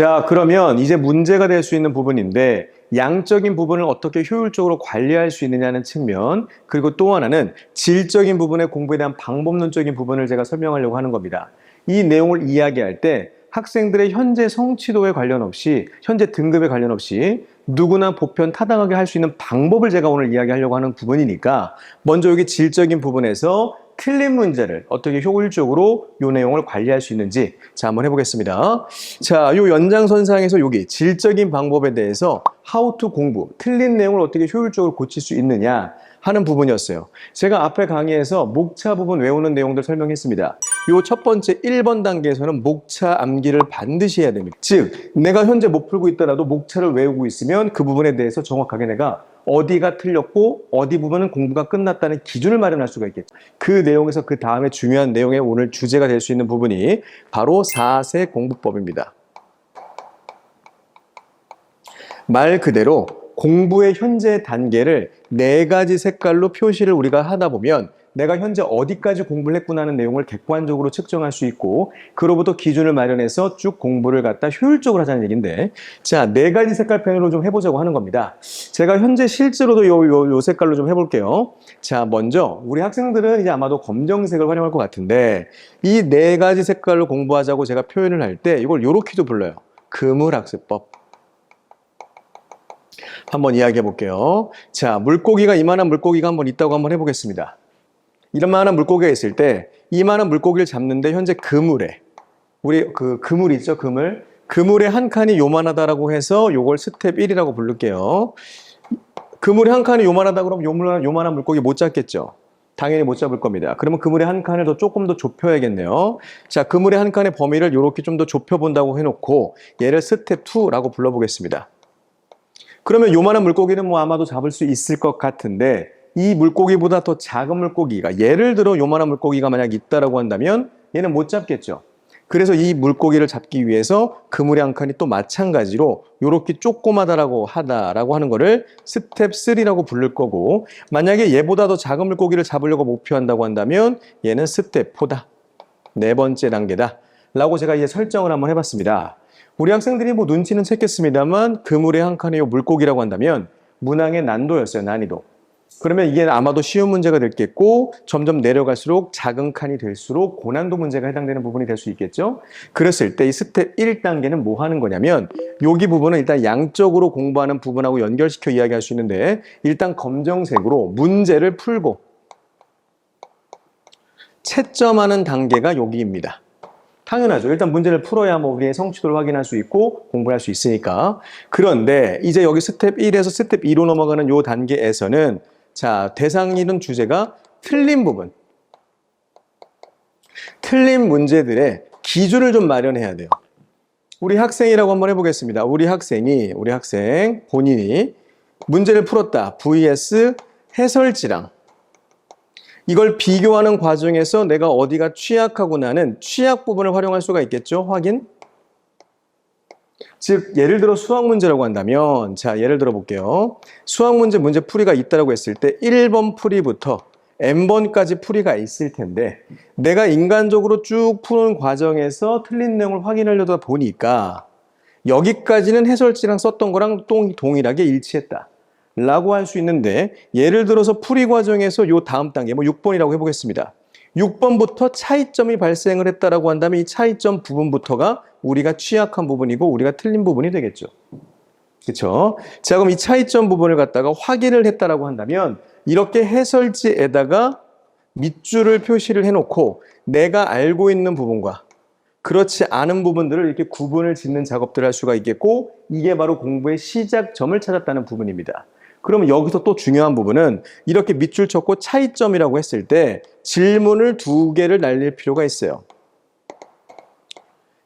자, 그러면 이제 문제가 될 수 있는 부분인데 양적인 부분을 어떻게 효율적으로 관리할 수 있느냐는 측면, 그리고 또 하나는 질적인 부분의 공부에 대한 방법론적인 부분을 제가 설명하려고 하는 겁니다. 이 내용을 이야기할 때 학생들의 현재 성취도에 관련 없이, 현재 등급에 관련 없이 누구나 보편 타당하게 할 수 있는 방법을 제가 오늘 이야기하려고 하는 부분이니까 먼저 여기 질적인 부분에서 틀린 문제를 어떻게 효율적으로 이 내용을 관리할 수 있는지 자 한번 해보겠습니다. 자, 이 연장선상에서 여기 질적인 방법에 대해서 how to 공부, 틀린 내용을 어떻게 효율적으로 고칠 수 있느냐 하는 부분이었어요. 제가 앞에 강의에서 목차 부분 외우는 내용들 설명했습니다. 이첫 번째 1번 단계에서는 목차 암기를 반드시 해야 됩니다. 즉, 내가 현재 못 풀고 있더라도 목차를 외우고 있으면 그 부분에 대해서 정확하게 내가 어디가 틀렸고 어디 부분은 공부가 끝났다는 기준을 마련할 수가 있겠죠. 그 내용에서 그 다음에 중요한 내용의 오늘 주제가 될 수 있는 부분이 바로 4세 공부법입니다. 말 그대로 공부의 현재 단계를 네 가지 색깔로 표시를 우리가 하다 보면 내가 현재 어디까지 공부를 했구나 하는 내용을 객관적으로 측정할 수 있고 그로부터 기준을 마련해서 쭉 공부를 갖다 효율적으로 하자는 얘기인데 자, 네 가지 색깔 펜으로 좀 해보자고 하는 겁니다. 제가 현재 실제로도 요, 요, 요 색깔로 좀 해볼게요. 자, 먼저 우리 학생들은 이제 아마도 검정색을 활용할 것 같은데 이 네 가지 색깔로 공부하자고 제가 표현을 할 때 이걸 요렇게도 불러요. 그물학습법. 한번 이야기해 볼게요. 자, 물고기가 이만한 물고기가 한번 있다고 한번 해보겠습니다. 이만한 물고기가 있을 때 이만한 물고기를 잡는데 현재 그물에 우리 그 그물 있죠, 그물. 그물의 한 칸이 요만하다라고 해서 요걸 스텝 1이라고 부를게요. 그물의 한 칸이 요만하다 그러면 요만한, 요만한 물고기 못 잡겠죠. 당연히 못 잡을 겁니다. 그러면 그물의 한 칸을 더 조금 더 좁혀야겠네요. 자, 그물의 한 칸의 범위를 이렇게 좀 더 좁혀본다고 해놓고 얘를 스텝 2라고 불러보겠습니다. 그러면 요만한 물고기는 뭐 아마도 잡을 수 있을 것 같은데 이 물고기보다 더 작은 물고기가 예를 들어 요만한 물고기가 만약 있다라고 한다면 얘는 못 잡겠죠. 그래서 이 물고기를 잡기 위해서 그물의 한 칸이 또 마찬가지로 요렇게 조그마다라고 하다라고 하는 거를 스텝 3라고 부를 거고 만약에 얘보다 더 작은 물고기를 잡으려고 목표한다고 한다면 얘는 스텝 4다. 네 번째 단계다. 라고 제가 이제 설정을 한번 해봤습니다. 우리 학생들이 뭐 눈치는 챘겠습니다만 그물의 한 칸이 요 물고기라고 한다면 문항의 난도였어요. 난이도. 그러면 이게 아마도 쉬운 문제가 됐겠고 점점 내려갈수록 작은 칸이 될수록 고난도 문제가 해당되는 부분이 될 수 있겠죠. 그랬을 때 이 스텝 1단계는 뭐 하는 거냐면 여기 부분은 일단 양적으로 공부하는 부분하고 연결시켜 이야기할 수 있는데 일단 검정색으로 문제를 풀고 채점하는 단계가 여기입니다. 당연하죠. 일단 문제를 풀어야 뭐 우리의 성취도를 확인할 수 있고 공부할 수 있으니까. 그런데 이제 여기 스텝 1에서 스텝 2로 넘어가는 요 단계에서는 자, 대상 이는 주제가 틀린 부분. 틀린 문제들의 기준을 좀 마련해야 돼요. 우리 학생이라고 한번 해보겠습니다. 우리 학생이, 우리 학생 본인이 문제를 풀었다. vs 해설지랑. 이걸 비교하는 과정에서 내가 어디가 취약하구나는 취약 부분을 활용할 수가 있겠죠. 확인. 즉 예를 들어 수학 문제라고 한다면 자 예를 들어 볼게요. 수학 문제 문제 풀이가 있다라고 했을 때 1번 풀이부터 n번까지 풀이가 있을 텐데 내가 인간적으로 쭉 푸는 과정에서 틀린 내용을 확인하려다 보니까 여기까지는 해설지랑 썼던 거랑 동, 동일하게 일치했다. 라고 할 수 있는데 예를 들어서 풀이 과정에서 요 다음 단계 뭐 6번이라고 해보겠습니다. 6번부터 차이점이 발생을 했다라고 한다면 이 차이점 부분부터가 우리가 취약한 부분이고 우리가 틀린 부분이 되겠죠. 그렇죠? 자 그럼 이 차이점 부분을 갖다가 확인을 했다라고 한다면 이렇게 해설지에다가 밑줄을 표시를 해놓고 내가 알고 있는 부분과 그렇지 않은 부분들을 이렇게 구분을 짓는 작업들을 할 수가 있겠고 이게 바로 공부의 시작점을 찾았다는 부분입니다. 그러면 여기서 또 중요한 부분은 이렇게 밑줄 쳤고 차이점이라고 했을 때 질문을 두 개를 날릴 필요가 있어요.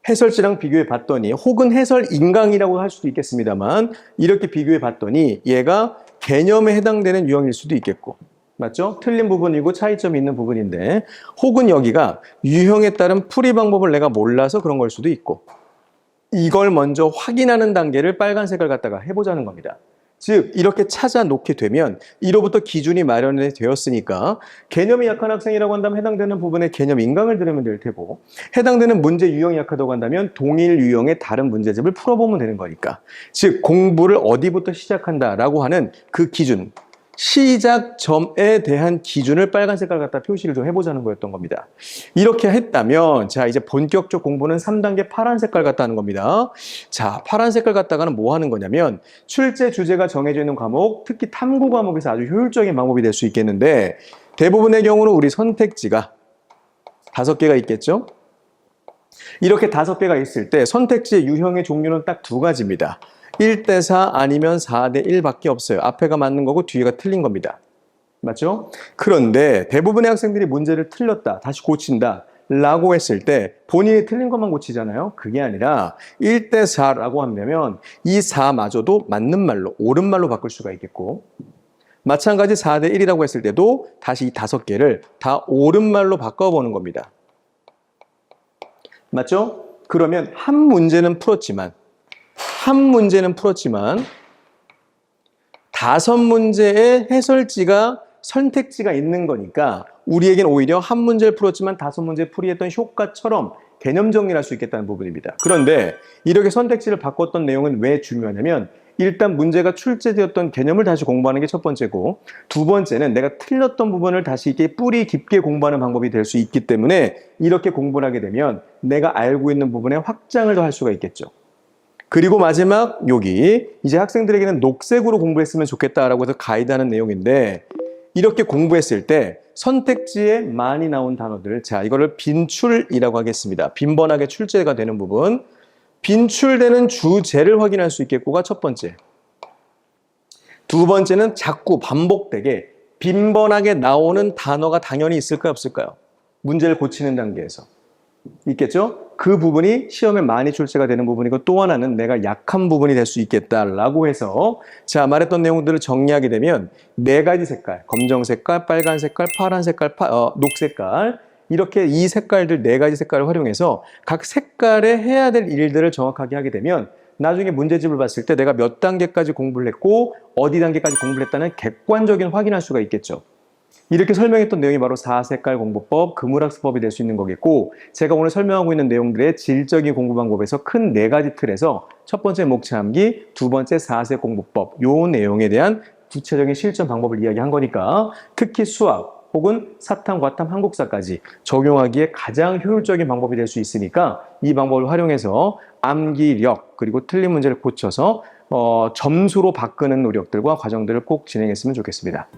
해설지랑 비교해 봤더니 혹은 해설 인강이라고 할 수도 있겠습니다만 이렇게 비교해 봤더니 얘가 개념에 해당되는 유형일 수도 있겠고 맞죠? 틀린 부분이고 차이점이 있는 부분인데 혹은 여기가 유형에 따른 풀이 방법을 내가 몰라서 그런 걸 수도 있고 이걸 먼저 확인하는 단계를 빨간색을 갖다가 해보자는 겁니다. 즉 이렇게 찾아 놓게 되면 이로부터 기준이 마련이 되었으니까 개념이 약한 학생이라고 한다면 해당되는 부분에 개념 인강을 들으면 될 테고 해당되는 문제 유형이 약하다고 한다면 동일 유형의 다른 문제집을 풀어보면 되는 거니까. 즉 공부를 어디부터 시작한다라고 하는 그 기준 시작점에 대한 기준을 빨간 색깔 갖다 표시를 좀 해보자는 거였던 겁니다. 이렇게 했다면 자 이제 본격적 공부는 3단계 파란 색깔 갖다 하는 겁니다. 자 파란 색깔 갖다가는 뭐 하는 거냐면 출제 주제가 정해져 있는 과목 특히 탐구 과목에서 아주 효율적인 방법이 될 수 있겠는데 대부분의 경우는 우리 선택지가 다섯 개가 있겠죠? 이렇게 다섯 개가 있을 때 선택지의 유형의 종류는 딱 두 가지입니다. 1대4 아니면 4대1 밖에 없어요. 앞에가 맞는 거고 뒤에가 틀린 겁니다. 맞죠? 그런데 대부분의 학생들이 문제를 틀렸다, 다시 고친다, 라고 했을 때 본인이 틀린 것만 고치잖아요. 그게 아니라 1대4라고 한다면 이 4마저도 맞는 말로, 옳은 말로 바꿀 수가 있겠고 마찬가지 4대1이라고 했을 때도 다시 이 다섯 개를 다 옳은 말로 바꿔보는 겁니다. 맞죠? 그러면 한 문제는 풀었지만 한 문제는 풀었지만 다섯 문제의 해설지가 선택지가 있는 거니까 우리에겐 오히려 한 문제를 풀었지만 다섯 문제 풀이했던 효과처럼 개념 정리를 할 수 있겠다는 부분입니다. 그런데 이렇게 선택지를 바꿨던 내용은 왜 중요하냐면 일단 문제가 출제되었던 개념을 다시 공부하는 게 첫 번째고 두 번째는 내가 틀렸던 부분을 다시 이렇게 뿌리 깊게 공부하는 방법이 될 수 있기 때문에 이렇게 공부를 하게 되면 내가 알고 있는 부분에 확장을 더 할 수가 있겠죠. 그리고 마지막 여기 이제 학생들에게는 녹색으로 공부했으면 좋겠다라고 해서 가이드하는 내용인데 이렇게 공부했을 때 선택지에 많이 나온 단어들 자 이거를 빈출이라고 하겠습니다. 빈번하게 출제가 되는 부분 빈출되는 주제를 확인할 수 있겠고가 첫 번째 두 번째는 자꾸 반복되게 빈번하게 나오는 단어가 당연히 있을까요 없을까요? 문제를 고치는 단계에서 있겠죠? 그 부분이 시험에 많이 출제가 되는 부분이고 또 하나는 내가 약한 부분이 될 수 있겠다라고 해서 자 말했던 내용들을 정리하게 되면 네 가지 색깔 검정 색깔, 빨간 색깔, 파란 색깔, 파, 어, 녹 색깔 이렇게 이 색깔들 네 가지 색깔을 활용해서 각 색깔에 해야 될 일들을 정확하게 하게 되면 나중에 문제집을 봤을 때 내가 몇 단계까지 공부를 했고 어디 단계까지 공부를 했다는 객관적인 확인할 수가 있겠죠. 이렇게 설명했던 내용이 바로 4색깔 공부법, 금물학습법이 될 수 있는 거겠고 제가 오늘 설명하고 있는 내용들의 질적인 공부 방법에서 큰 네 가지 틀에서 첫 번째 목차 암기, 두 번째 4색 공부법 요 내용에 대한 구체적인 실전 방법을 이야기한 거니까 특히 수학 혹은 사탐, 과탐, 한국사까지 적용하기에 가장 효율적인 방법이 될 수 있으니까 이 방법을 활용해서 암기력 그리고 틀린 문제를 고쳐서 어, 점수로 바꾸는 노력들과 과정들을 꼭 진행했으면 좋겠습니다.